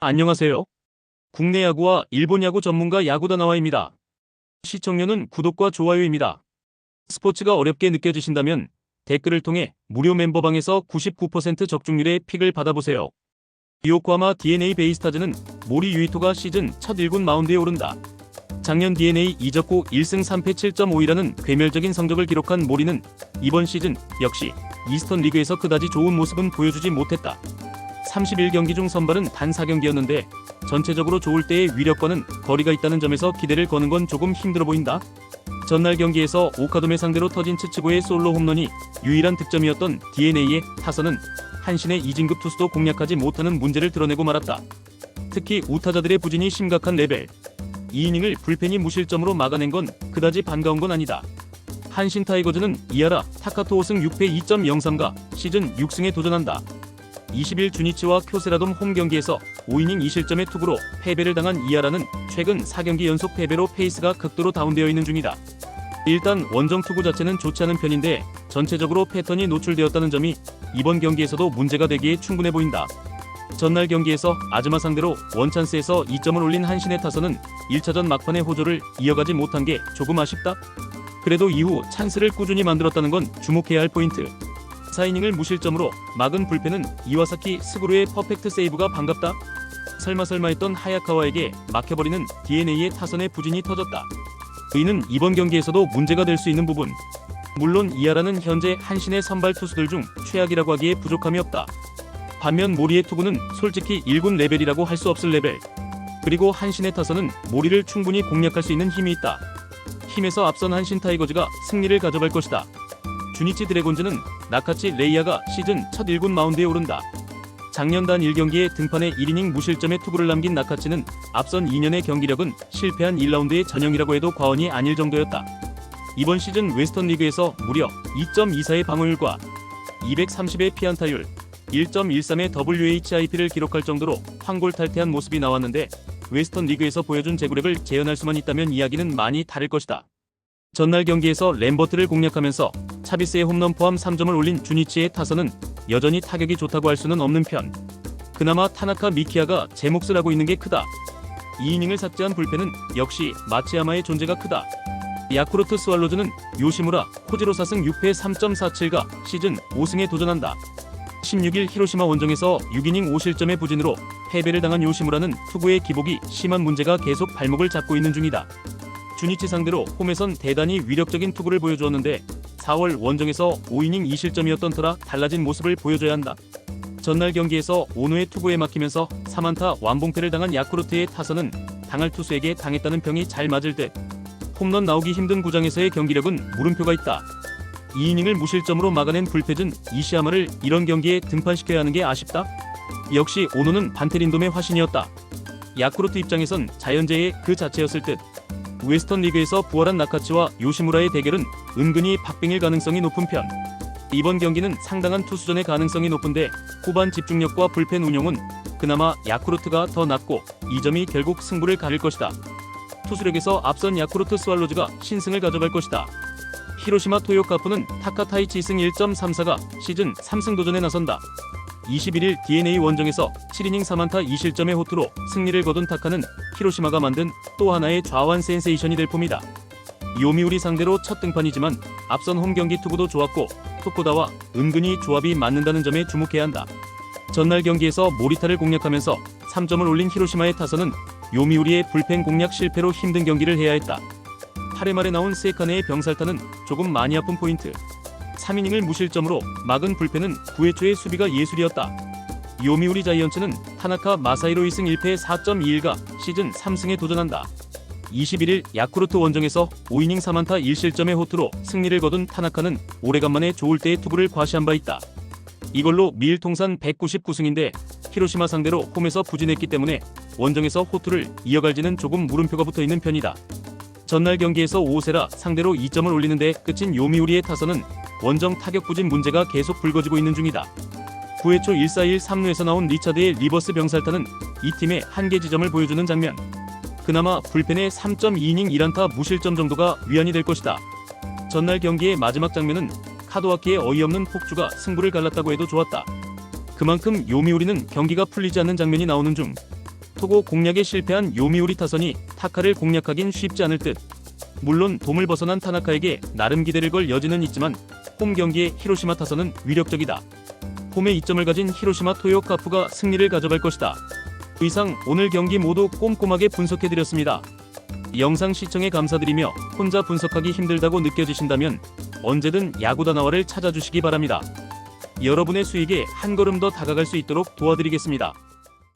안녕하세요. 국내 야구와 일본 야구 전문가 야구다 나와입니다. 시청료는 구독과 좋아요입니다. 스포츠가 어렵게 느껴지신다면 댓글을 통해 무료 멤버방에서 99% 적중률의 픽을 받아보세요. 요코하마 DNA 베이스타즈는 모리 유이토가 시즌 첫 1군 마운드에 오른다. 작년 DNA 이적 후 1승 3패 7.5이라는 괴멸적인 성적을 기록한 모리는 이번 시즌 역시 이스턴 리그에서 그다지 좋은 모습은 보여주지 못했다. 31경기 중 선발은 단 4경기였는데 전체적으로 좋을 때의 위력과는 거리가 있다는 점에서 기대를 거는 건 조금 힘들어 보인다. 전날 경기에서 오카도메 상대로 터진 츠츠고의 솔로 홈런이 유일한 득점이었던 DNA의 타선은 한신의 이진급 투수도 공략하지 못하는 문제를 드러내고 말았다. 특히 우타자들의 부진이 심각한 레벨. 2이닝을 불펜이 무실점으로 막아낸 건 그다지 반가운 건 아니다. 한신 타이거즈는 이하라 타카토 5승 6패 2.03가 시즌 6승에 도전한다. 20일 주니치와 쿄세라돔 홈 경기에서 5이닝 2실점의 투구로 패배를 당한 이하라는 최근 4경기 연속 패배로 페이스가 극도로 다운되어 있는 중이다. 일단 원정 투구 자체는 좋지 않은 편인데 전체적으로 패턴이 노출되었다는 점이 이번 경기에서도 문제가 되기에 충분해 보인다. 전날 경기에서 아즈마 상대로 원찬스에서 2점을 올린 한신의 타선은 1차전 막판의 호조를 이어가지 못한 게 조금 아쉽다. 그래도 이후 찬스를 꾸준히 만들었다는 건 주목해야 할 포인트. 4이닝을 무실점으로 막은 불펜은 이와사키 스구루의 퍼펙트 세이브가 반갑다. 설마 설마 했던 하야카와에게 막혀버리는 DNA의 타선의 부진이 터졌다. 이는 이번 경기에서도 문제가 될 수 있는 부분. 물론 이하라는 현재 한신의 선발 투수들 중 최악이라고 하기에 부족함이 없다. 반면 모리의 투구는 솔직히 1군 레벨이라고 할 수 없을 레벨. 그리고 한신의 타선은 모리를 충분히 공략할 수 있는 힘이 있다. 힘에서 앞선 한신 타이거즈가 승리를 가져갈 것이다. 주니치 드래곤즈는 나카치 레이아가 시즌 첫 1군 마운드에 오른다. 작년 단 1경기에 등판에 1이닝 무실점의 투구를 남긴 나카치는 앞선 2년의 경기력은 실패한 1라운드의 전형이라고 해도 과언이 아닐 정도였다. 이번 시즌 웨스턴 리그에서 무려 2.24의 방어율과 230의 피안타율, 1.13의 WHIP를 기록할 정도로 황골탈퇴한 모습이 나왔는데 웨스턴 리그에서 보여준 제구력을 재현할 수만 있다면 이야기는 많이 다를 것이다. 전날 경기에서 램버트를 공략하면서 차비스의 홈런 포함 3점을 올린 주니치의 타선은 여전히 타격이 좋다고 할 수는 없는 편. 그나마 타나카 미키아가 제 몫을 하고 있는 게 크다. 2이닝을 삭제한 불펜은 역시 마츠야마의 존재가 크다. 야쿠르트 스왈로즈는 요시무라 코지로 4승 6패 3.47가 시즌 5승에 도전한다. 16일 히로시마 원정에서 6이닝 5실점의 부진으로 패배를 당한 요시무라는 투구의 기복이 심한 문제가 계속 발목을 잡고 있는 중이다. 주니치 상대로 홈에선 대단히 위력적인 투구를 보여주었는데 4월 원정에서 5이닝 2실점이었던 터라 달라진 모습을 보여줘야 한다. 전날 경기에서 오노의 투구에 막히면서 3안타 완봉패를 당한 야쿠르트의 타선은 당할 투수에게 당했다는 평이 잘 맞을 듯 홈런 나오기 힘든 구장에서의 경기력은 물음표가 있다. 2이닝을 무실점으로 막아낸 불패준 이시야마를 이런 경기에 등판시켜야 하는 게 아쉽다. 역시 오노는 반테린돔의 화신이었다. 야쿠르트 입장에선 자연재해 그 자체였을 듯. 웨스턴 리그에서 부활한 나카츠와 요시무라의 대결은 은근히 박빙일 가능성이 높은 편. 이번 경기는 상당한 투수전의 가능성이 높은데 후반 집중력과 불펜 운용은 그나마 야쿠르트가 더 낫고 이 점이 결국 승부를 가릴 것이다. 투수력에서 앞선 야쿠르트 스왈로즈가 신승을 가져갈 것이다. 히로시마 토요카프는 타카타이치 2승 1.34가 시즌 3승 도전에 나선다. 21일 DNA 원정에서 7이닝 3안타 2실점의 호투로 승리를 거둔 타카는 히로시마가 만든 또 하나의 좌완 센세이션이 될 폼이다. 요미우리 상대로 첫 등판이지만 앞선 홈 경기 투구도 좋았고 토코다와 은근히 조합이 맞는다는 점에 주목해야 한다. 전날 경기에서 모리타를 공략하면서 3점을 올린 히로시마의 타선은 요미우리의 불펜 공략 실패로 힘든 경기를 해야 했다. 8회 말에 나온 세카네의 병살타는 조금 많이 아픈 포인트. 3이닝을 무실점으로 막은 불펜은 9회 초의 수비가 예술이었다. 요미우리 자이언츠는 타나카 마사이로 2승 1패 4.21가 시즌 3승에 도전한다. 21일 야쿠르트 원정에서 5이닝 3안타 1실점의 호투로 승리를 거둔 타나카는 오래간만에 좋을 때의 투구를 과시한 바 있다. 이걸로 미일 통산 199승인데 히로시마 상대로 홈에서 부진했기 때문에 원정에서 호투를 이어갈지는 조금 물음표가 붙어 있는 편이다. 전날 경기에서 오세라 상대로 2점을 올리는데 끝인 요미우리의 타선은 원정 타격 부진 문제가 계속 불거지고 있는 중이다. 9회 초 1-4-1 3루에서 나온 리차드의 리버스 병살타는 이 팀의 한계 지점을 보여주는 장면. 그나마 불펜의 3.2이닝 1안타 무실점 정도가 위안이 될 것이다. 전날 경기의 마지막 장면은 카도와키의 어이없는 폭주가 승부를 갈랐다고 해도 좋았다. 그만큼 요미우리는 경기가 풀리지 않는 장면이 나오는 중 토고 공략에 실패한 요미우리 타선이 타카를 공략하긴 쉽지 않을 듯. 물론 돔을 벗어난 타나카에게 나름 기대를 걸 여지는 있지만 홈 경기의 히로시마 타선은 위력적이다. 홈에 이점을 가진 히로시마 토요카프가 승리를 가져갈 것이다. 이상 오늘 경기 모두 꼼꼼하게 분석해드렸습니다. 영상 시청에 감사드리며 혼자 분석하기 힘들다고 느껴지신다면 언제든 야구다나와를 찾아주시기 바랍니다. 여러분의 수익에 한 걸음 더 다가갈 수 있도록 도와드리겠습니다.